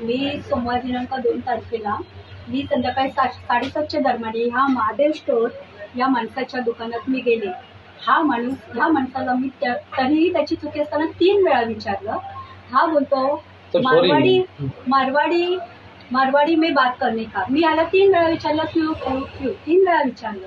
मी सोमवार दिनांक दोन तारखेला मी संध्याकाळी सा साडेसातच्या दरम्यान ह्या महादेव स्टोअर या माणसाच्या दुकानात मी गेले. हा माणूस ह्या माणसाला मी त्या तरीही त्याची चुकी असताना तीन वेळा विचारलं. हा बोलतो. मारवाडी मारवाडी मारवाडी में बात करने का? मी याला तीन वेळा विचारलं क्यू क्यू क्यू? तीन वेळा विचारलं.